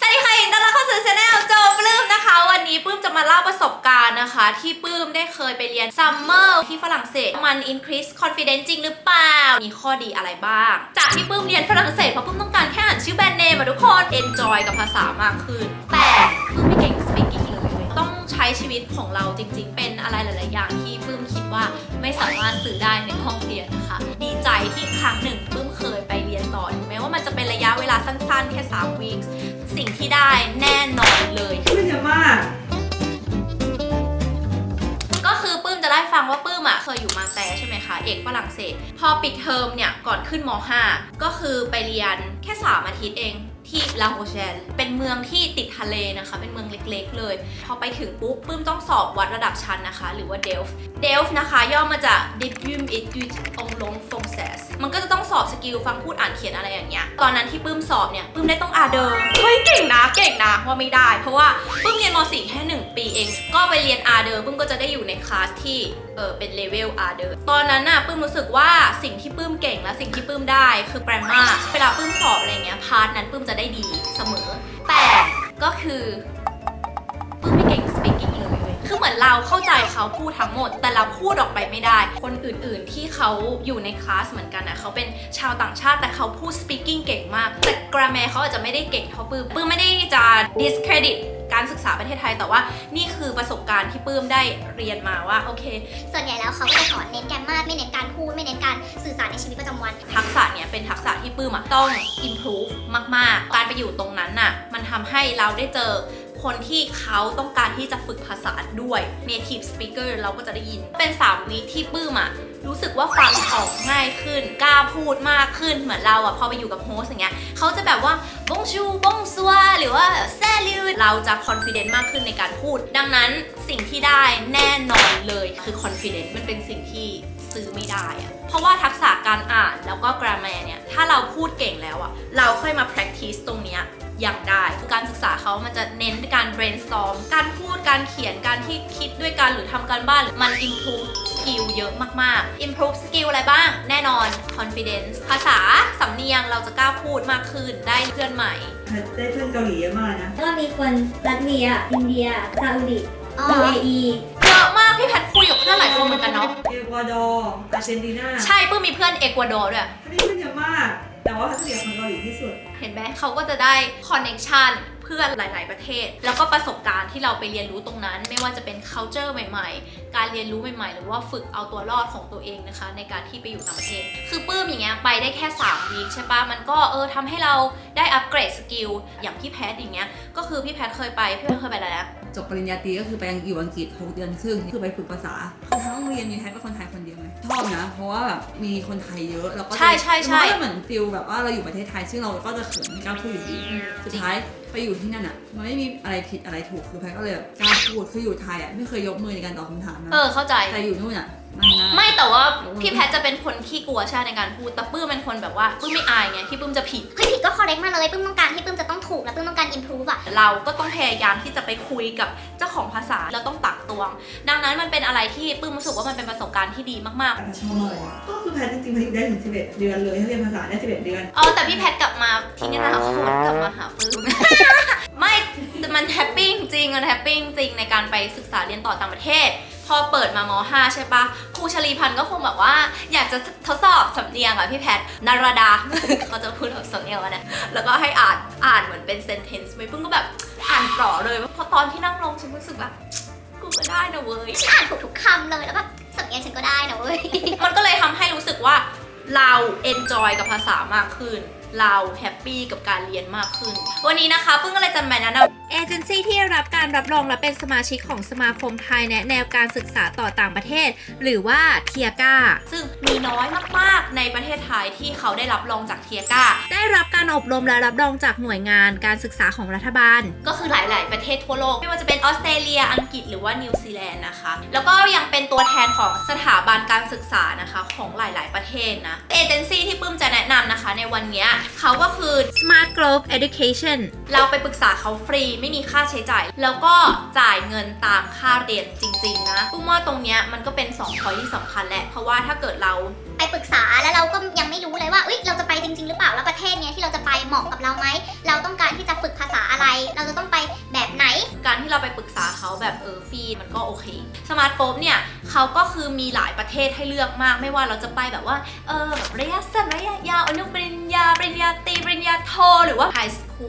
สวัสดีค่ะยินดีต้อนรับเข้าสู่ช anel โจปลื้มนะคะ วันนี้ปลื้มจะมาเล่าประสบการณ์นะคะ ที่ปลื้มได้เคยไปเรียนซัมเมอร์ที่ฝรั่งเศส มัน increase confidence จริงหรือเปล่า มีข้อดีอะไรบ้าง จากที่ปลื้มเรียนฝรั่งเศสเพราะปลื้มต้องการแค่อ่านชื่อแบรนด์เนมอะทุกคน enjoy กับภาษามากขึ้น แต่ปลื้มไม่เก่ง speaking เลย ต้องใช้ชีวิตของเราจริง ๆ เป็นอะไรหลาย ๆ อย่างที่ปลื้มคิดว่าไม่สามารถสื่อได้ในห้องเรียนนะคะ ดีใจที่ครั้งหนึ่งปลื้มเคยไป เรียนต่อถึงแม้ว่ามันจะเป็นระยะเวลาสั้นๆ แค่3 weeks สิ่งที่ได้แน่นอนเลย ไม่เยอะมาก ก็คือปื้มจะได้ฟังว่าปื้มอะเคยอยู่มาแต่ใช่ไหมคะ เอกฝรั่งเศส พอปิดเทอมเนี่ย ก่อนขึ้นม .5 ก็คือไปเรียนแค่ 3 อาทิตย์เองที่ลาโฮเชลเป็นเมืองที่ติดทะเลนะคะ เป็นเมืองเล็กๆ เลย พอไปถึงปุ๊บปื้มต้องสอบวัดระดับชั้นนะคะ หรือว่าเดลฟ์เดลฟ์นะคะ ย่อมาจาก Diplom et du o n g l o n g f r a n c a i s มันก็จะต้อง สอบสกิลฟังพูดอ่านเขียนอะไรอย่างเงี้ย ตอนนั้นที่ปื้มสอบเนี่ยปื้มได้ต้องอาเดิม เฮ้ยเก่งนะเก่งนะว่าไม่ได้ เพราะว่าปื้มเรียนม .4 แค่ 1 ปีเอง ก็ไปเรียนอาเดิมปื้มก็จะได้อยู่ในคลาสที่เออเป็นเลเวลอาเดิมตอนนั้นน่ะปื้มรู้สึกว่าสิ่งที่ปื้มเก่งและสิ่งที่ปื้มได้คือแกรมมาเวลาปื้มสอบอะไรเงี้ยพาร์ทนั้นปื้มจะได้ดีเสมอ แต่ก็คือ เลยเว้ยคือเหมือนเราเข้าใจเขาพูดทั้งหมด แต่เราพูดออกไปไม่ได้ คนอื่นๆที่เขาอยู่ในคลาสเหมือนกันนะเขาเป็นชาวต่างชาติแต่เขาพูด speaking เก่งมาก แต่ grammar เขาอาจจะไม่ได้เก่งเท่าปื้มปื้มไม่ได้จะ discredit การศึกษาประเทศไทยแต่ว่านี่คือประสบการณ์ที่ปื้มได้เรียนมาว่าโอเค ส่วนใหญ่แล้วเขาก็จะสอนเน้นแกรมมาไม่เน้นการพูดไม่เน้นการสื่อสารในชีวิตประจำวัน ทักษะเนี่ยเป็นทักษะที่ปื้มอะต้อง improve มาก ๆ การไปอยู่ตรงนั้นน่ะมันทำให้เราได้เจอ คนที่เขาต้องการที่จะฝึกภาษาด้วย native speaker เราก็จะได้ยิน เป็น3วิที่ปื้มอะรู้สึกว่าฟังออกง่ายขึ้น กล้าพูดมากขึ้น เหมือนเราอะพอไปอยู่กับโฮสอย่างเงี้ยเขาจะแบบว่า bonjour bonsoir หรือว่า salut เราจะ confident มากขึ้นในการพูด ดังนั้นสิ่งที่ได้แน่นอนเลยคือ confident มันเป็นสิ่งที่ซื้อไม่ได้อะเพราะว่าทักษะการอ่านแล้วก็ grammar เนี่ย ถ้าเราพูดเก่งแล้วอะเราค่อยมา practice เขามันจะเน้นการ brainstorm การพูดการเขียนการที่คิดด้วยกันหรือทำการบ้านมัน improve skill เยอะมากๆ improve skill อะไรบ้าง แน่นอน confidence ภาษาสำเนียงเราจะกล้าพูดมากขึ้นได้เพื่อนใหม่ ได้เพื่อนเกาหลีเยอะมากนะ ก็มีคนรัสเซีย อินเดีย ซาอุดิอ๋อ UAE เยอะมากพี่แพทคุยกับเพื่อนหลายคนเหมือนกันเนาะ เอกวาดอร์อาร์เจนตินาใช่ปื้มมีเพื่อนเอกวาดอร์ด้วยนี่เพื่อนเยอะมาก แต่ว่าเขาเรียกคนเกาหลีที่สุด เห็นไหมเขาก็จะได้คอนเน็ชัน เพื่อนหลาย ๆ ประเทศ แล้วก็ประสบการณ์ที่เราไปเรียนรู้ตรงนั้น ไม่ว่าจะเป็น culture ใหม่ ๆ การเรียนรู้ใหม่ ๆ หรือว่าฝึกเอาตัวรอดของตัวเองนะคะ ในการที่ไปอยู่ต่างประเทศ คือปื้มอย่างเงี้ยไปได้แค่3วีคใช่ปะมันก็เออทำให้เราได้อัปเกรดสกิลอย่างพี่แพทอย่างเงี้ยก็คือพี่แพทเคยไปพี่แพทเคยไปอะไรนะ จบปริญญาตรีก็คือไปอยู่อังกฤษ 6 เดือนครึ่งคือไปฝึกภาษาคือทั้งโรงเรียนมีแท้เป็นคนไทยคนเดียวไหมชอบนะ เพราะว่าแบบมีคนไทยเยอะแล้วก็จะใช่ใช่ใช่มันก็จะเหมือนฟิลแบบว่าเราอยู่ประเทศไทยซึ่งเราก็จะเขินไม่กล้าพูดอยู่ดีสุดท้ายไปอยู่ที่นั่นอะมันไม่มีอะไรผิดอะไรถูกคือแพทก็เลยแบบกล้าพูดคืออยู่ไทยอะไม่เคยยกมือในการตอบคำถามนะเออเข้าใจแต่อยู่นู่นอะมันนะ ไม่แต่ว่าพี่แพทจะเป็นคนขี้กลัวใช่ในการพูดแต่ปื้มเป็นคนแบบว่าปื้มไม่อายไงที่ปื้มจะผิดเฮ้ยผิดก็ correct มาเลยปื้มต้องการที่ปื้มจะต้องถูกและปื้มต้องการ improve อะเราก็ต้องพยายามที่จะไปคุยกับเจ้าของภาษาเราต้องตักตวง ดังนั้นมันเป็นอะไรที่ปื้มรู้สึกว่ามันเป็นประสบการณ์ที่ดีมากแต่ชอบมากเลยอะก็คือแพทจริงๆแพทอยู่ได้ถึง11 เดือนเลยถ้าเรียนภาษาได้11 เดือนๆเออแต่พี่แพทกลับมาที่นี่นะคะคนกลับมาหาปื้ม ไม่แต่มันแฮปปี้จริงๆมันแฮปปี้จริงในการไปศึกษาเรียนต่อต่างประเทศ พอเปิดมาม5ใช่ปะครูชลีพันธ์ก็คงแบบว่า อยากจะทดสอบสำเนียงอะพี่แพทนารดาเขาจะพูดแบบสำเนียงว่านะแล้วก็ให้อ่านอ่านเหมือนเป็น sentence ไว้ปึ้งก็แบบอ่านต่อเลยพอตอนที่นั่งลงฉันรู้สึกแบบกูก็ได้นะเว้ยฉันอ่านถูกทุกคำเลยแล้วแบบสำเนียงฉันก็ได้นะเว้ยมันก็เลยทำให้รู้สึกว่า เราเอนจอยกับภาษามากขึ้น เราแฮปปี้กับการเรียนมากขึ้น วันนี้นะคะเพิ่งก็เลยจะมาแนะนำ เอเจนซี่ที่ได้รับการรับรองและเป็นสมาชิกของสมาคมไทยแนะแนวการศึกษาต่อต่างประเทศ หรือว่าเทียกาซึ่งมีน้อยมาก ๆ ในประเทศไทยที่เขาได้รับรองจากเทียกาได้รับการอบรมและรับรองจากหน่วยงานการศึกษาของรัฐบาล ก็คือหลาย ๆ ประเทศทั่วโลก ไม่ว่าจะเป็นออสเตรเลียอังกฤษหรือว่านิวซีแลนด์นะคะ แล้วก็ยังเป็นตัวแทนของสถาบันการศึกษานะคะของหลาย ๆ ประเทศนะเอเจนซี่ที่ปื้มจะแนะนำนะคะ ในวันเนี้ยเขาก็คือ Smart Growth Education เราไปปรึกษาเขาฟรีไม่มีค่าใช้จ่าย แล้วก็จ่ายเงินตามค่าเรียนจริง ๆ นะปุ้มว่าตรงเนี้ยมันก็เป็น2 point ที่สำคัญแหละเพราะว่าถ้าเกิดเราไปปรึกษาแล้วเราก็ยังไม่รู้เลยว่าเอ้ยเราจะไปจริง ๆ หรือเปล่าแล้วประเทศเนี้ยที่เราจะไปเหมาะกับเราไหมเราต้องการที่จะฝึกภาษาอะไร เราจะต้องไปแบบไหน การที่เราไปปรึกษาเขาแบบเออฟรีมันก็โอเคสมาร์ทโฟนเนี่ยเขาก็คือมีหลายประเทศให้เลือกมาก ไม่ว่าเราจะไปแบบว่าเออแบบระยะสั้นระยะยาวอนุปริญญาปริญญาตรีปริญญาโทหรือว่าไฮสคู ล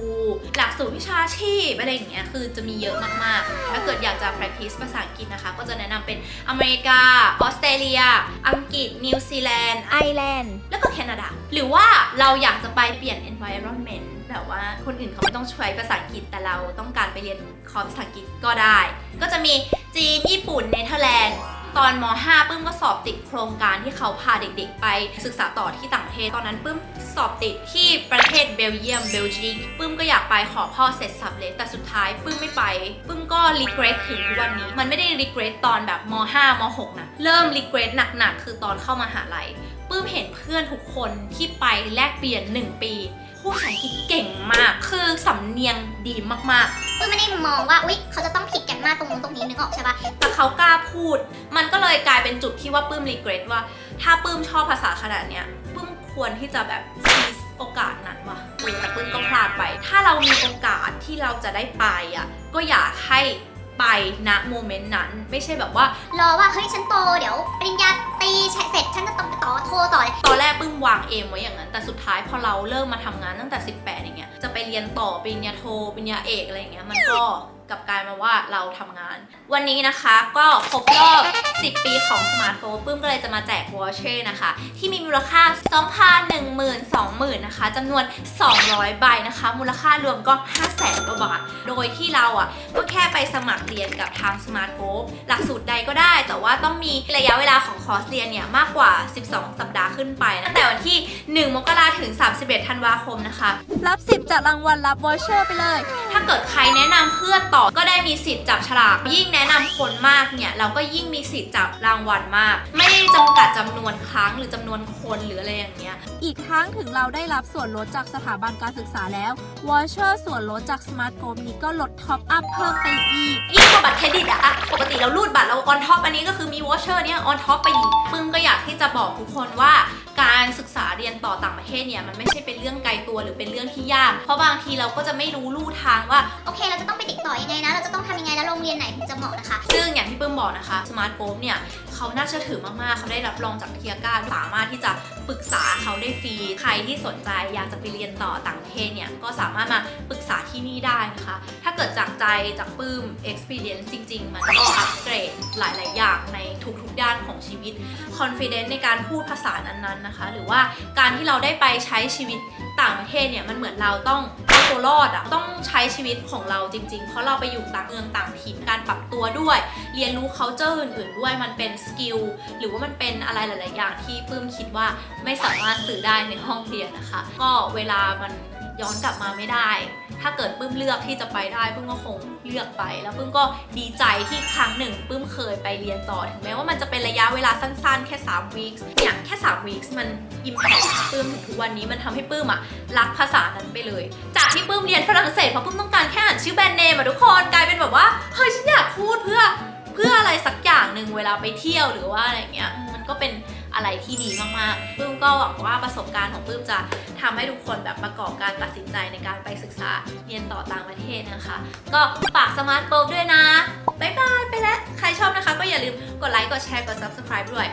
หลักสูตรวิชาชีพอะไรอย่างเงี้ยคือจะมีเยอะมากๆ ถ้าเกิดอยากจะ practice ภาษาอังกฤษนะคะ ก็จะแนะนำเป็นอเมริกา ออสเตรเลีย อังกฤษ นิวซีแลนด์ ไอร์แลนด์ แล้วก็แคนาดา หรือว่าเราอยากจะไปเปลี่ยน environment แบบว่าคนอื่นเขาไม่ต้องใช้ภาษาอังกฤษแต่เราต้องการไปเรียนคอร์สภาษาอังกฤษก็ได้ ก็จะมีจีน ญี่ปุ่น เนเธอร์แลนด์ ตอนม .5 ปื้มก็สอบติดโครงการที่เขาพาเด็กๆ ไปศึกษาต่อที่ต่างประเทศ ตอนนั้นปื้มสอบติดที่ประเทศเบลเยียมเบลจิกปื้มก็อยากไปขอพ่อเสร็จสับเลย แต่สุดท้ายปื้มไม่ไปปื้มก็รีเกรสถึงทุกวันนี้ มันไม่ได้รีเกรสตอนแบบม .5 ม .6 นะเริ่มรีเกรสหนักๆคือตอนเข้ามหาลัยปื้มเห็นเพื่อนทุกคนที่ไปแลกเปลี่ยน 1 ปี พูดภาษาอังกฤษเก่งมาก คือสำเนียงดีมากๆปื้มไม่ได้มองว่า อุ๊ย เขาจะต้องผิดแกรมมาตรงนู้นตรงนี้นึกออกใช่ปะแต่เขากล้าพูด มันก็เลยกลายเป็นจุดที่ว่าปื้มรีเกรสว่า ถ้าปื้มชอบภาษาขนาดเนี้ยปื้มควรที่จะแบบซีสโอกาสนั้นว่ะเออแต่ปื้มก็พลาดไป ถ้าเรามีโอกาสที่เราจะได้ไปอะก็อยากให้ไปณโมเมนต์นั้น ไม่ใช่แบบว่า รอว่า เฮ้ย ฉันโต เดี๋ยวปริญญา ตีเสร็จฉันจะต้องไปต่อโทรต่อเลยตอนแรกปึ้งวางเอมไว้อย่างนั้น แต่สุดท้ายพอเราเริ่มมาทำงานตั้งแต่ 18 อย่างเงี้ยจะไปเรียนต่อปริญญาโทปริญญาเอกอะไรอย่างเงี้ยมันก็กลับกลายมาว่าเราทำงาน วันนี้นะคะก็ครบรอบ 10 ปีของสมาร์ทโฟนปึ้มก็เลยจะมาแจกวอชเช่นะคะ ที่มีมูลค่า 2,100 นะคะจำนวน 200 ใบนะคะ มูลค่ารวมก็ 500,000กว่าบาท โดยที่เราอะก็แค่ไปสมัครเรียนกับทางสมาร์ทโฟหลักสูตรใดก็ได้ แต่ว่าต้องมีระยะเวลาของคอร์สเรียนเนี่ยมากกว่า 12 สัปดาห์ขึ้นไปตั้งแต่วันที่ 1 มกราถึง 31 ธันวาคมนะคะ รับสิบจากรางวัลรับวอเชอร์ไปเลย ถ้าเกิดใครแนะนำเพื่อนต่อก็ได้มีสิทธิ์จับฉลาก ยิ่งแนะนำคนมากเนี่ยเราก็ยิ่งมีสิทธิ์จับรางวัลมาก ไม่ได้จำกัดจำนวนครั้งหรือจำนวนคนหรืออะไรอย่างเงี้ย อีกทั้งถึงเราได้รับส่วนลดจากสถาบันการศึกษาแล้ววอเชอร์ส่วนลดจากสมาร์ทโฟนนี้ก็ลดท็อปอัพเพิ่มไปอีกยิ่งกว่าบัตรเครดิตอะอะปกติเรารูดบัตรเราออนท็อปอันนี้ก็คือมีวอชเชอร์เนี่ยออนท็อปไปอีกปึ้มก็อยากที่จะบอกทุกคนว่าการศึก ษาเรียนต่อต่างประเทศเนี่ยมันไม่ใช่เป็นเรื่องไกลตัวหรือเป็นเรื่องที่ยาก เพราะบางทีเราก็จะไม่รู้ลู่ทางว่า โอเค เราจะต้องไปติดต่อยังไงนะ เราจะต้องทำยังไงแล้วโรงเรียนไหนถึงจะเหมาะนะคะ ซึ่งอย่างที่เปิ้มบอกนะคะสมาร์ทโฟนเนี่ย เขาน่าเชื่อถือมากๆ เขาได้รับรองจากเทียก้าสามารถที่จะปรึกษาเขาได้ฟรี ใครที่สนใจอยากจะไปเรียนต่อต่างประเทศเนี่ย ก็สามารถมาปรึกษาที่นี่ได้นะคะ ถ้าเกิดจากใจจากปื้ม experience จริง ๆ มันก็อัปเกรดหลาย ๆ อย่างในทุกๆ ด้านของชีวิต confidence ในการพูดภาษานั้น ๆ นะคะ หรือว่าการที่เราได้ไปใช้ชีวิต ต่างประเทศเนี่ยมันเหมือนเราต้องเอาตัวรอดอะต้องใช้ชีวิตของเราจริง ๆ เพราะเราไปอยู่ต่างเมืองต่างถิ่นการปรับตัวด้วย เรียนรู้ culture อื่นๆด้วยมันเป็นสกิลหรือว่ามันเป็นอะไรหลาย ๆ อย่างที่ปื้มคิดว่าไม่สามารถสื่อได้ในห้องเรียนนะคะ ก็เวลามัน ย้อนกลับมาไม่ได้ ถ้าเกิดปื้มเลือกที่จะไปได้ปื้มก็คงเลือกไป แล้วปื้มก็ดีใจที่ครั้งหนึ่งปื้มเคยไปเรียนต่อถึงแม้ว่ามันจะเป็นระยะเวลาสั้นๆ แค่3 weeks เนี่ยแค่3 weeks มัน impact ปื้มถึงทุกวันนี้มันทำให้ปื้มอะรักภาษานั้นไปเลย จากที่ปื้มเรียนฝรั่งเศสเพราะปื้มต้องการแค่อ่านชื่อแบรนด์เนมอะทุกคนกลายเป็นแบบว่าเฮ้ยฉันอยากพูดเพื่อเพื่ออะไรสักอย่างหนึ่งเวลาไปเที่ยวหรือว่าอะไรเงี้ยมันก็เป็น อะไรที่ดีมากๆปื้มก็หวังว่าประสบการณ์ของปื้มจะทำให้ทุกคนแบบประกอบการตัดสินใจในการไปศึกษาเรียนต่อต่างประเทศนะคะ ก็ฝากสมาร์ทโฟนด้วยนะ บ๊ายบายไปแล้ว ใครชอบนะคะก็อย่าลืมกดไลค์ กดแชร์ กด subscribe ด้วย